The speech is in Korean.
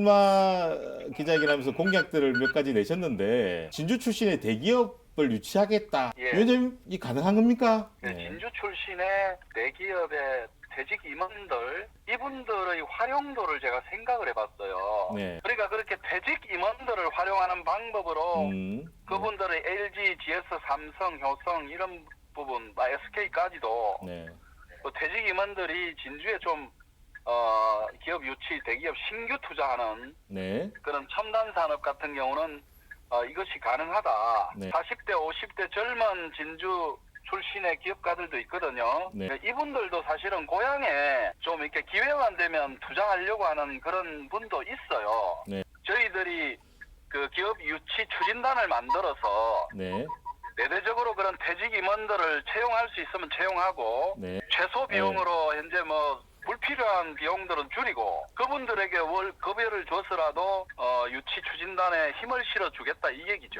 출마 기자회견하면서 공약들을 몇 가지 내셨는데 진주 출신의 대기업을 유치하겠다. 예. 위원장님 이 가능한 겁니까? 그 진주 출신의 대기업의 퇴직 임원들 이분들의 활용도를 제가 생각을 해봤어요. 네. 그러니까 그렇게 퇴직 임원들을 활용하는 방법으로 음. 그분들의 LG, GS, 삼성, 효성 이런 부분, 뭐 SK까지도 네. 그 퇴직 임원들이 진주에 좀 어, 기업 유치, 대기업 신규 투자하는 네. 그런 첨단 산업 같은 경우는 어, 이것이 가능하다. 네. 40대, 50대 젊은 진주 출신의 기업가들도 있거든요. 네. 이분들도 사실은 고향에 좀 이렇게 기회만 되면 투자하려고 하는 그런 분도 있어요. 네. 저희들이 그 기업 유치 추진단을 만들어서 네. 대대적으로 그런 퇴직 임원들을 채용할 수 있으면 채용하고 네. 최소 비용으로 현재 뭐 불필요한 비용들은 줄이고 그분들에게 월 급여를 줘서라도 어, 유치 추진단에 힘을 실어 주겠다 이 얘기죠.